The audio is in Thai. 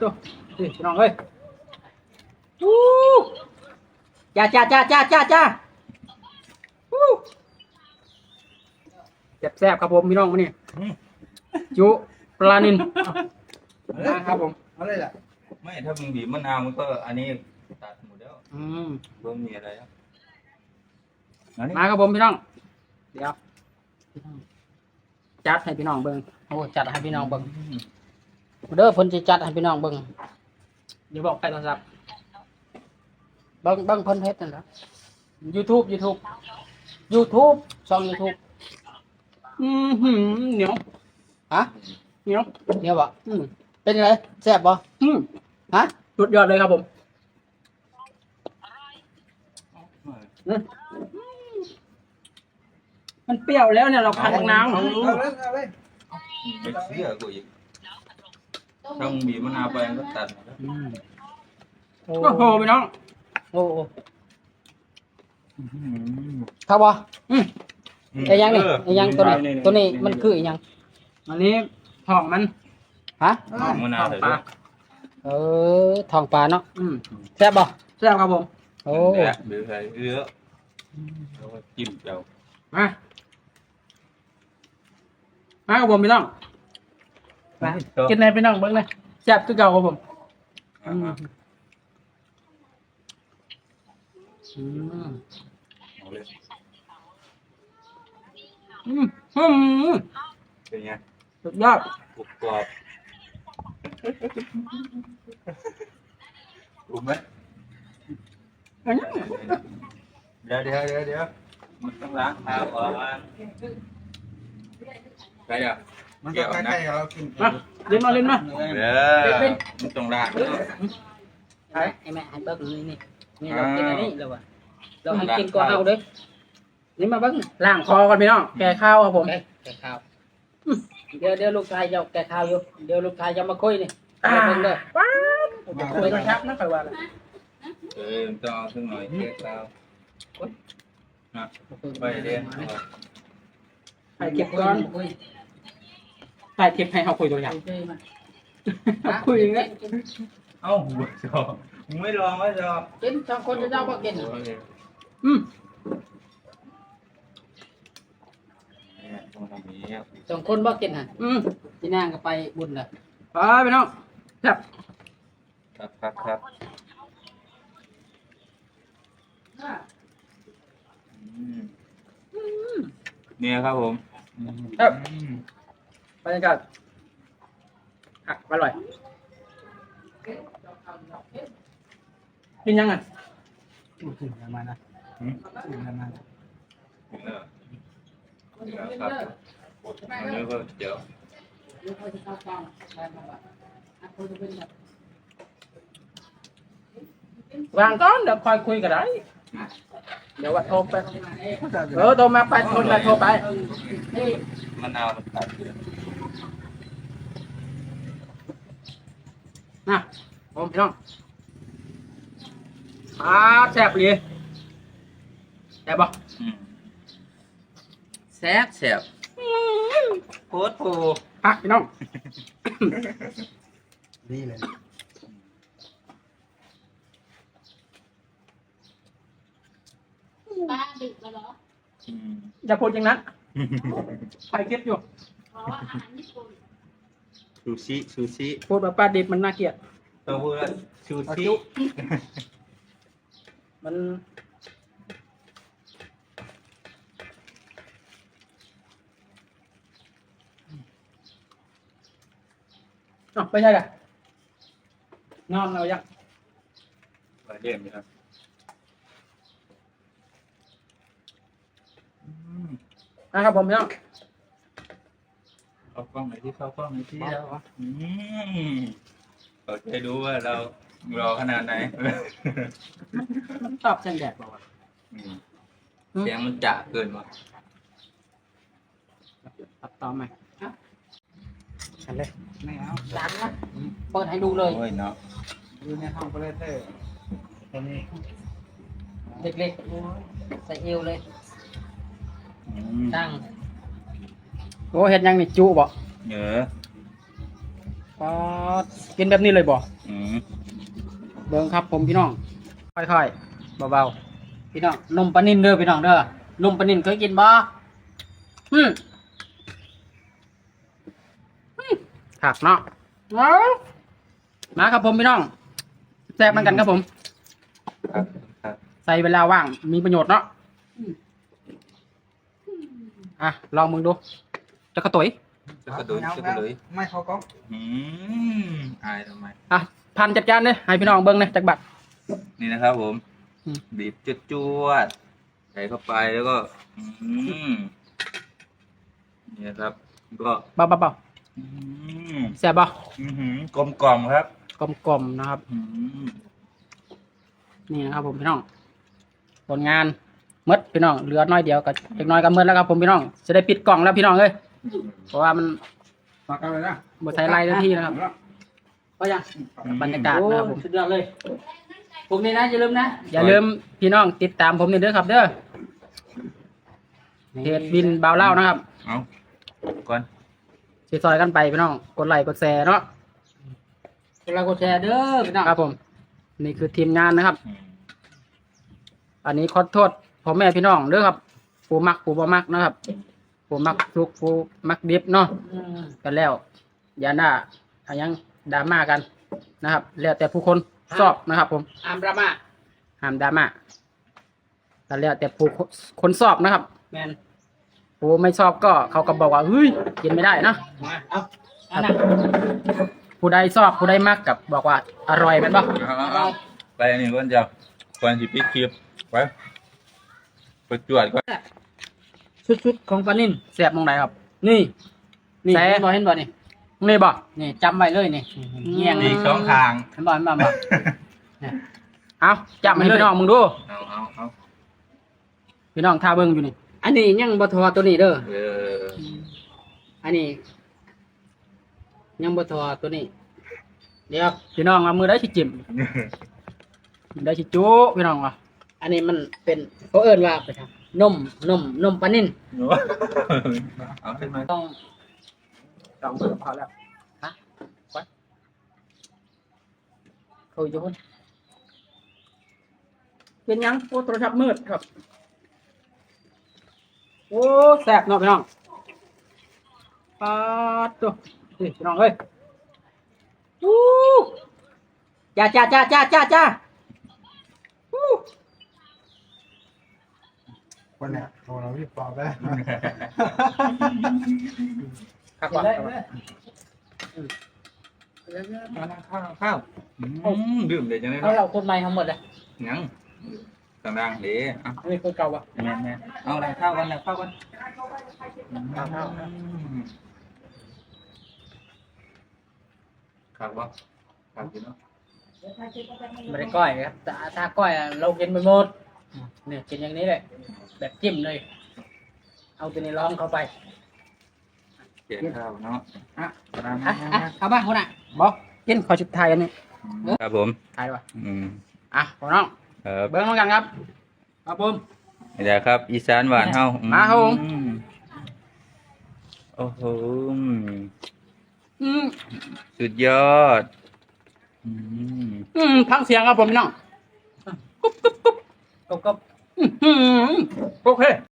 ตัวนี่พี่น้องเอ้ยอู้จ้าจ้าจ้าจ้าจ้าจ้าอู้แซ่บๆครับผมพี่น้องมานี่จุปลานินมาครับผมเอาเลยล่ะไม่ถ้ามึงบีบมะนาวมันก็อันนี้ตัดหมดแล้วอืมเพิ่มมีอะไรครับอันนี้มาครับผมพี่น้องเดี๋ยวจัดให้พี่น้องเบิ่งโอ้จัดให้พี่น้องเบิ่ง เด้อเพิ่นสิจัดให้พี่น้องเบิ่งเดี๋ยวบอกไปโทรศัพท์เบิ่งเบิ่งเพิ่นเฮ็ดนั่นแหละ YouTube YouTube YouTube ช่อง YouTube อือหือเหนียวฮะเหนียวเหนียวบ่อืมเป็นไงแซ่บบ่อืมฮะสุดยอดเลยครับผมอืมมันเปรี้ยวแล้วเนี่ยเราคั้นน้ำ เอาเลยเอาเลย ไม่เชื่อกูอีก ถ้ามึงบีบมะนาวไปมันก็ตัดหมดแล้วโอ้โหพี่น้องโอ้โหอืมครับบ่อืมไอ้ยังนี่เออไอ้ยังตัวนี้ตัวนี้มันคือไอ้ยังอันนี้ทองมันฮะหอมมะนาวใส่ด้วยเออทองปลาเนาะอืมแซ่บบ่แซ่บครับผมโอ้เนี่ยบีบใส่เยอะแล้วก็จิ้มเจียวมามาครับผมพี่น้อง มากินอะไรพี่น้องเบิ่งเลยแซ่บคือเก่าครับผมอ่าฮะอืมเอาเลยอืมอืมเป็นไงสุดยอดกรุบกรอบถูกไหมอันนี้เดี๋ยวเดี๋ยวเดี๋ยวเดี๋ยวมันต้องล้างเท้าก่อนไปอะ มันก็ใกล้ๆเรากินมาเล่นมาเล่นมาเด้อมันต้องล้างเด้อไอ้ไอ้แม่ให้เบิ้งนี่นี่นี่เรากินอันนี้เราอะเราให้กินก่อนเอาเด้อนี่มาเบิ้งล้างคอกันพี่น้องแก่ข้าวครับผมแก่ข้าวเดี๋ยวเดี๋ยวลูกชายจะแก่ข้าวอยู่เดี๋ยวลูกชายจะมาคุยนี่มาเบิ้งเด้อไปกระชับนะคอยว่าเออมันต้องเอาสักหน่อยเกลือเท้านะไปเรียนเอาถ่ายเก็บก่อน ถ่ายเก็บให้เขาคุยตัวอย่างคุยอย่างเงี้ยเอ้าหัวจอมึงไม่ลองไว้จอกินสองคนจะเจ้าก็กินโอเคอืมเนี่ยต้องทำอย่างนี้สองคนบ่กินฮะอืมที่นั่งก็ไปบุญเลยไปพี่น้องครับครับครับครับอืมเนี่ยครับผมครับ บรรยากาศอะอร่อยกินยังไงกินประมาณนะอืมกินประมาณถึงแล้วถึงแล้วครับอันนี้ก็เดี๋ยววางก้อนเดี๋ยวคอยคุยกันได้เดี๋ยวว่าโทรไปเออโทรมาไปโทรไปโทรไปมะนาวมันตัดอยู่ นะผมพี่น้องอ่าแซ่บเลยแซ่บบ่อืมแซ่บแซ่บโคตรโผพักพี่น้องดีเลยป้าดึกแล้วเหรออืมอย่าพูดอย่างนั้นใครคิดอยู่เพราะว่าอาหารญี่ปุ่น ซูชิซูชิพูดแบบป้าดิบมันน่าเกลียด ต้องพูดว่าซูเอาชิจุมันอ๋อไม่ใช่กะนอนเรายังมาเยี่ยมครับอืมนะครับผมพี่น้อง เข้ากล้องไหนอยที่เข้ากล้องไหนอยที่เราอืมเราจะได้รู้ว่าเรารอขนาดไหนชอบเส้นแดดบอกว่าอืมเสียงมันจะเกินว่ะตัดต่อไหมฉันเลยไม่เอาดังนะเปิดให้ดูเลยโอ้ยเนาะอยู่ในห้องโปรเตอร์ตอนนี้เล็กๆใส่เอวเลยอืมตั้งโอ้เห็ดยังนี่จุบ่เยอะก็กินแบบนี้เลยบ่อืมเบิ่งครับผมพี่น้อง ค่อยๆเบาๆพี่น้องนมปลานินเด้อพี่น้องเด้อนมปลานินเคยกินบ่อืมอืมขักเนาะว้าวมาครับผมพี่น้องแซ่บเหมือนกันครับผม ครับครับใส่เวลาว่างมีประโยชน์เนาะ อะ ลองมึงดู จะกระตุยจะกระดุยจะกระดุยไม่เขาก็อืมอายทำไม อะพันจัดการเลยให้พี่น้องเบิ้งเลยจากบัตร นี่นะครับผม อืม บีบจุดจวดๆใส่เข้าไปแล้วก็ อืมนี่นะครับ ก็เบาเบาเบาอืมแซ่บบ่อื้อหือกลมกล่อมครับกลมกลมๆนะครับ อืมนี่นะครับผมพี่น้องผลงานหมดพี่น้องเหลือน้อยเดียวกับเล็กน้อยกับเมื่แล้วครับผมพี่น้องจะได้ปิดกล่องแล้วพี่น้องเอ้ย เพราะว่ามันฝากกันเลยนะบดใช้ไล่ทันทีนะครับก็ยังบรรยากาศนะครับผมสุดยอดเลยผมนี่นะอย่าลืมนะอย่าลืมพี่น้องติดตามผมนี่เด้อครับ เด้อเพจบินบาวเล่านะครับเอาก่อนสิซอยกันไปพี่น้องกดไลค์กดแชร์เนาะกดไลค์กดแชร์เด้อพี่น้องครับผม นี่คือทีมงานนะครับอืมอันนี้ขอโทษพ่อแม่พี่น้องเด้อครับปูมักปูบ่มักนะครับ ปูมักสุกปูมักดิบเนาะกันแล้ว อย่าหน้าอายังดราม่ากันนะครับ แล้วแต่ผู้คนชอบนะครับ ผมอามดราม่าห้ามดราม่ากันแล้วแต่ผู้คนชอบนะครับแมนผู้ไม่ชอบก็เขาก็บอกว่าเฮ้ยกินไม่ได้นะมาเอาอันน่ะผู้ใดชอบผู้ใดมักกับบอกว่าอร่อยแมันบ่เอาเอาเอาไปอันนี้ก่อนเจ้าก่อนสิปิดคลิปไปไปจวดก่อน ชุดๆของปลานิ่นแซ่บมองไหนครับ นี่ นี่แซ่เห็นบ่เห็นบ่นี่นี่บ่นี่จำไว้เลยนี่เงี้ยงอีกสองทางเห็นบ่เห็นบ่เห็นบ่เอาจับให้พี่น้องมึงดูเอาเอาเอาพี่น้องท่าเบิ่งอยู่นี่ อันนี้ยังบ่ทอตัวนี้เด้อ เอออันนี้ ยังบ่ทอตัวนี้ เดี๋ยว พี่น้องเอามือได้สิจิ้มมือได้สิจุพี่น้องว่ะอันนี้มันเป็นเขาเอิ้นว่าไปทำ นมนมนมปลานิ่นเอาขึ้นมาต้องสองเบิ่งพอแล้วเขาอยู่พุ่นเป็นหยังโอ้โทรศัพท์มืดครับ โอ้แซ่บเนาะพี่น้องปาดตัวนี่พี่น้องเอ้ยอู้จ้าจ้าจ้าจ้าจ้าจ้าอู้ คนเนี่ยโทรเราพี่ปอบไปครับเห็ว่ะนได้ครับไหมว่ะเอานั่งข้าวนั่งข้าวอืมดื่มเดี๋ยวจะได้เขาเราคนใหม่ทั้งหมดเลยยังต่างดังเดี๋ยวเอาอันนี้คนเก่าว่ะแม่แม่เอานั่งข้าวกันนั่งข้าวกันครับวะครับพี่เนาะไม่ได้ก้อยครับแต่ถ้าก้อยอะเรากินไปหมดเนี่ยกินอย่างนี้เลย แบบจิ้มเลย เอาตัวนี้ลองเข้าไปเกี่ยข้าวเนาะอะมาอะมาอะเข้าบ้านคนน่ะบอกกินขอชุดไทยอันนี้ครับผมไทยว่ะอืมอะพี่น้องครับเบิ้งเหมือนกันครับครับผมนี่แหละครับ อีสานหวานเฮามาครับผมอืโอ้โหอืมสุดยอด อืมอืมพังเสียงครับผมพี่น้องกุ๊บกุ๊บกุ๊บก็ก็อื มอืมโอเค